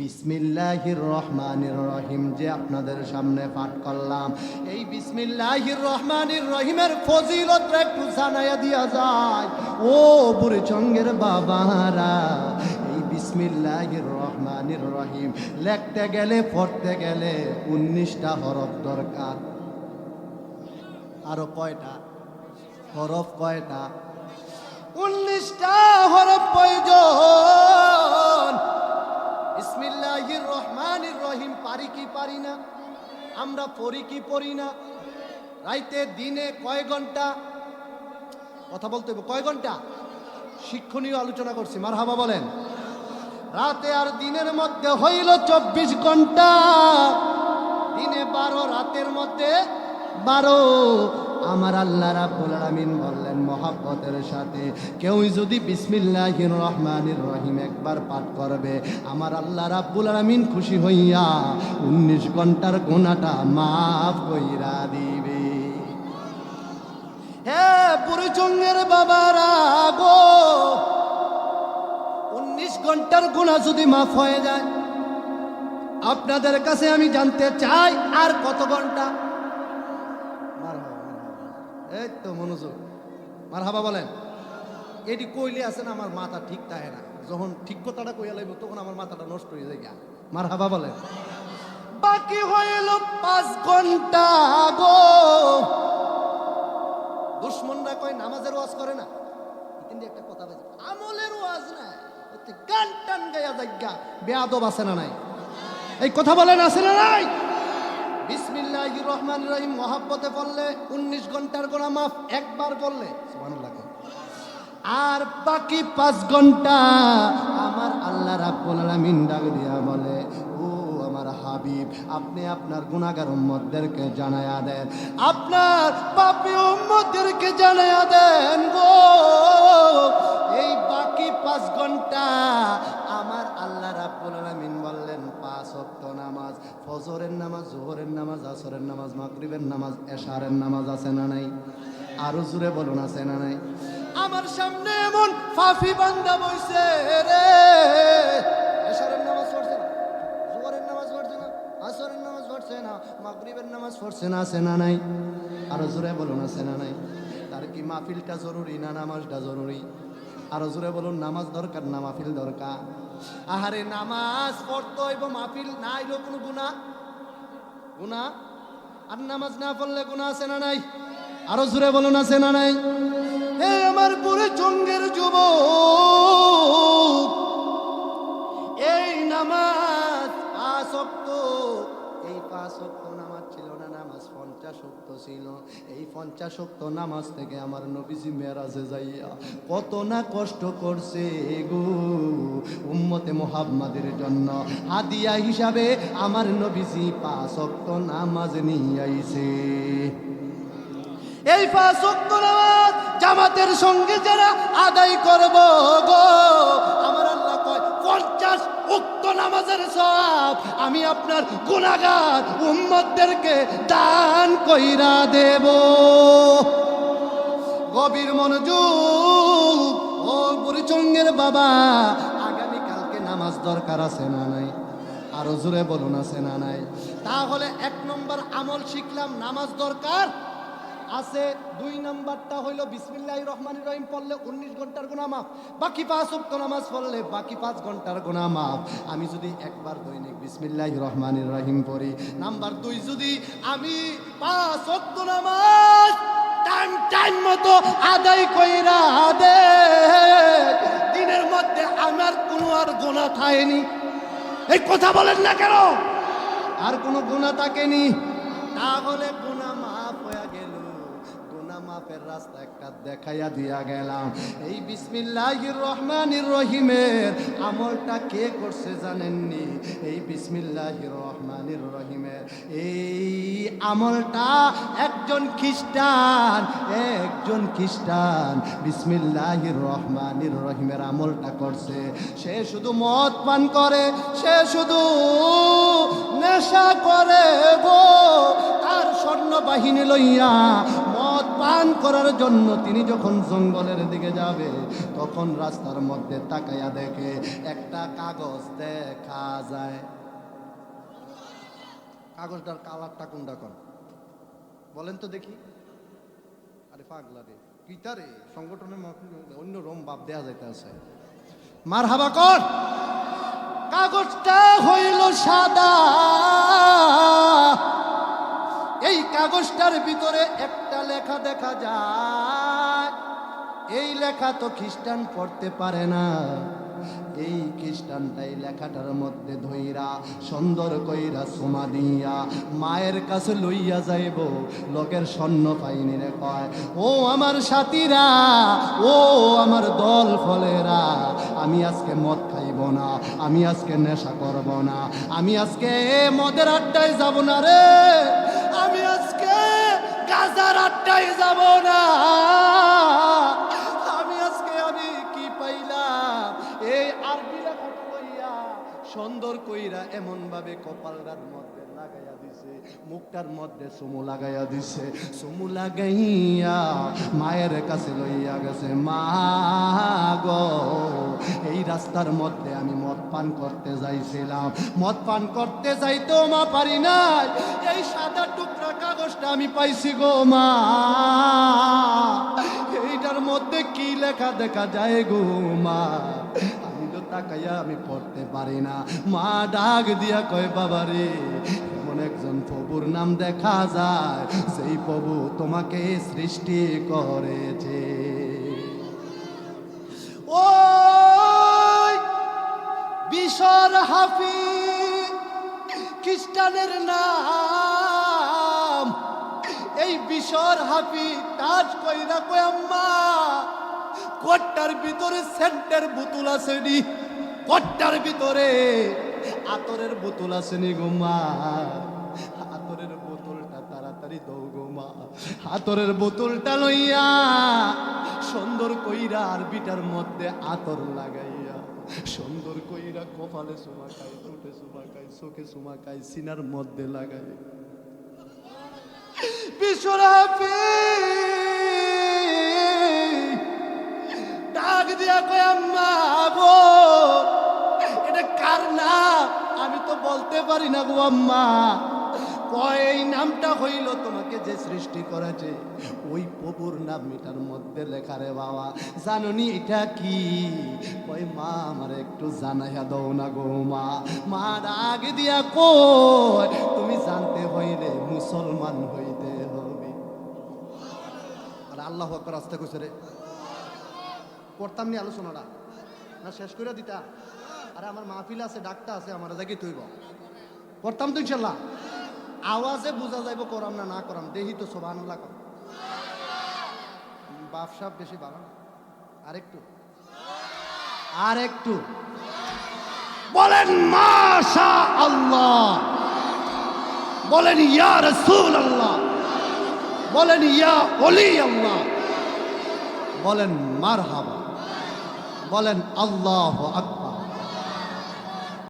বিসমিল্লাহির রহমানির রহিম, যে আপনাদের সামনে পাঠ করলাম। এই বিসমিল্লাহির রহমানির রহিমের ফজিলত একটু জানাইয়া দিয়া যায়। ও বুড়ি চঙ্গের বাবারা, এই বিসমিল্লাহির রহমানির রহিম, লিখতে গেলে, পড়তে গেলে উনিশটা হরফ দরকার। আরও কয়টা? হরফ কয়টা? উনিশটা হরফ প্রয়োজন। বিসমিল্লাহির রহমানির রহিম, পারি কি পারি না? আমরা পড়ি কি পড়ি না? রাইতে, দিনে কয় ঘণ্টা? কথা বলতে হবে কয় ঘণ্টা? শিক্ষণীয় আলোচনা করছি মার হাবা বলেন। রাতে আর দিনের মধ্যে হইল চব্বিশ ঘণ্টা। দিনে বারো, রাতের মধ্যে বারো। আমার আল্লাহ রাব্বুল আলামিন বললেন মহাব্বতের সাথে, কেউ যদি বিসমিল্লাহির রহমানির রহিম একবার পাঠ করবে, আমার আল্লাহ রাব্বুল আলামিন খুশি হইয়া উনিশ ঘণ্টার গোনাটা মাফ কইরা দিবে হ্যাঁ পুরুচঙ্গের বাবারা গো, উনিশ ঘণ্টার গুণা যদি মাফ হয়ে যায়, আপনাদের কাছে আমি জানতে চাই আর কত ঘণ্টা। এই তো মনোযোগ। মার হাবা বলেন এটি কইলে আছে না আমার মাথা ঠিক থাকে না। যখন ঠিক কথাটা কইয়া লাগবে তখন আমার মাথাটা নষ্ট হয়ে যায় মার হাবা বলেন বাকি হইল পাঁচ ঘণ্টা গো। দুশ্মনরা কয় নামাজের ওয়াজ করে না? কিন্তু একটা কথা বলছে আমলের ওয়াজ না গান টান গায়া জায়গা বেয়াদব আছে না নাই? এই কথা বলেন আছে না নাই? বিসমিল্লাহির রহমান রহিম মহাব্বতে পড়লে উনিশ ঘণ্টার গোনা মাফ একবার সুবহানাল্লাহ। আর বাকি পাঁচ ঘণ্টা আমার আল্লাহ রাব্বুল আলামিন ডাক দিয়া বলে, ও আমার হাবিব, আপনি আপনার গুনাহগার উম্মতদেরকে জানায়া দেন। আপনার পাপী উম্মতদেরকে জানায়া দেন গো। এই বাকি পাঁচ ঘণ্টা রাব্বুল আলামিন বললেন, পাঁচ ওয়াক্ত নামাজ, ফজরের নামাজ, জোহরের নামাজ, আসরের নামাজ, মাগরিবের নামাজ, এশারের নামাজ আছে না নাই? আরও জুড়ে বলুন, আছে না নাই? আমার সামনে এমন ফাফি বান্দা বইছে রে। এশারের নামাজ পড়ছে না, জোহরের নামাজ পড়ছে না, আসরের নামাজ পড়ছে না, মাগরিবের নামাজ পড়ছে না, আছে না নাই? আরও জোরে বলুন, আছে না নাই? তার কি মাহফিলটা জরুরি না নামাজটা জরুরি? আরও জোরে বলুন, নামাজ দরকার না মাহফিল দরকার? আহারে, নামাজ পড়তো হইব, মাহফিল না আইলো কোনো গুণা গুণা আর নামাজ না পড়লে গুণা আছে না নাই? আরও জোরে বলুন আছে না নাই? হে আমার পুরে চঙ্গের যুব এই নামাজ ছিল না, নামাজ পঞ্চাশ অক্ত ছিল। এই পঞ্চাশ অক্ত নামাজ থেকে আমার নবীজি মেরাজে যাইয়া কত না কষ্ট করছে গো উম্মতে মোহাম্মদের জন্য। হাদিয়া হিসাবে আমার নবীজি পাঁচ অক্ত নামাজ নিয়ে আইছে। এই পাঁচ ওয়াক্ত নামাজ জামাতের সঙ্গে যারা আদায় করব গো আমি আপনার গুণাগার উম্মতদেরকে দান কইরা দেব। গভীর মনোযোগ, ও বুড়িচঙ্গের বাবা, আগামীকালকে নামাজ দরকার আছে না নাই? আরও জোরে বলুন, আছে না নাই? তাহলে এক নম্বর আমল শিখলাম, নামাজ দরকার আছে, দুই নাম্বারটা হইল বিসমিল্লাহ রহমান রহিম, পড়লে উনিশ ঘণ্টার গুণা মাফ। বাকি পাঁচ অক্ট নামাজ পড়লে বাকি পাঁচ ঘণ্টার গুণা মাফ। আমি যদি একবার দৈনিক বিসমিল্লাহ রহমান রহিম পড়ি, নাম্বার দুই যদি আমি পাঁচ অক্ট নামাজ টাইম টাইম মতো আদায় কইরা দে, দিনের মধ্যে আমার কোনো আর গোনা থাকেনি। এই কথা বলেন না কেন? আর কোনো গুণা থাকেনি? তাহলে রাস্তা একটা দেখাইয়া দিয়া গেলাম। এই বিসমিল্লাহির রহমানির রহিমের আমলটা কে করছে জানেননি? এই বিসমিল্লাহির রহমানির রহিমের। এই আমলটা একজন খ্রিস্টান একজন খ্রিস্টান বিসমিল্লাহির রহমানির রহিমের আমলটা করছে। সে শুধু মদ পান করে, সে শুধু নেশা করে গো তার স্বর্ণ বাহিনী লইয়া পান করার জন্য তিনি যখন জঙ্গলের দিকে যাবে, তখন রাস্তার মধ্যে তাকাইয়া দেখে একটা কাগজ দেখা যায়। কাগজটার কালারটা কোনটা কোন? বলেন তো দেখি। আরে পাগলা রে কিতা রে সংগঠনের অন্য রম বাপ দেয়া যাইতে আছে মার হাবা কর! কাগজটা হইল সাদা। এই কাগজটার ভিতরে একটা লেখা দেখা যায়। এই লেখা তো খ্রিস্টান পড়তে পারে না। এই খ্রিস্টানটাই লেখাটার মধ্যে ধইরা, সুন্দর কইরা সোমা দিয়া, মায়ের কাছে লইয়া যাইব, লোকের স্বর্ণ পাইনি রে কয়, ও আমার সাথীরা, ও আমার দল ফলেরা, আমি আজকে মদ খাইব না, আমি আজকে নেশা করব না, আমি আজকে মদের আড্ডায় যাব না রে আমি আজকে গাজার আড্ডায় যাব না কইরা এমন ভাবে কপালটার মধ্যে লাগাইয়া দিছে, মুখটার মধ্যে সুমু লাগাইয়া দিছে। সুমু লাগাইয়া মায়ের কাছে লইয়া গেছে, মা গো, এই রাস্তার মধ্যে আমি মদ পান করতে যাইছিলাম। মদ পান করতে যাইতেও মা পারি নাই। এই সাদা টুকরা কাগজটা আমি পাইছি গো মা। এইটার মধ্যে কি লেখা দেখা যায় গো মা? তাকাইয়া আমি পড়তে পারি না। মা ডাক দিয়া কয়, বাবা রে, এমন একজন প্রভুর নাম দেখা যায় সেই প্রভু তোমাকে সৃষ্টি করেছে। ও বিশর হাফি খ্রিস্টানের নাম। এই বিশর হাফি টাচ কইরা কই আম্মা কোটটার ভিতরে সেন্টের বোতল আছে নি কোটটার ভিতরে আতরের বোতল আছে নি গো মা। আতরের বোতলটা তাড়াতাড়ি দৌ গো মা। আতরের বোতলটা লইয়া সুন্দর কইরা আরবিটার মধ্যে আতর লাগাইয়া সুন্দর কইরা কপালে সুমাকাই ঠোঁটে সুমাকাই চোখে সুমাকাই সিনার মধ্যে লাগাই বিশ্বরাফি ডাক দিয়া কয় এটা কার নাম? আমি তো বলতে পারি না গো, আম্মা। কয়, এই নামটা হইল তোমাকে যে সৃষ্টি করেছে। ওই প্রভুর নাম এটার মধ্যে লেখা রে বাবা। জাননি এটা কি? কই মা, আমার একটু জানাইয়া দাও না গো, মা। মা ডাক দিয়া কই তুমি জানতে হইলে মুসলমান হইতে হবে। আর আল্লাহ আস্তে কইছে রে। করতাম নি আলোচনাটা। না, শেষ করে দিতা। আরে আমার মাহফিল আছে ডাক্তার আছে, আমার জায়গায় তুইব। করতাম তো ইনশাল্লাহ। আওয়াজে বোঝা যাইব করাম না না করাম। দেহি তো সোবানুল্লাহ কর বাপসাপ বেশি বাড়ান আরেকটু। আরেকটু। বলেন মাশা আল্লাহ বলেন, ইয়া রসুল আল্লাহ বলেন, ইয়া অলি আল্লাহ বলেন, মারহাবা। বলেন আল্লাহ আকবার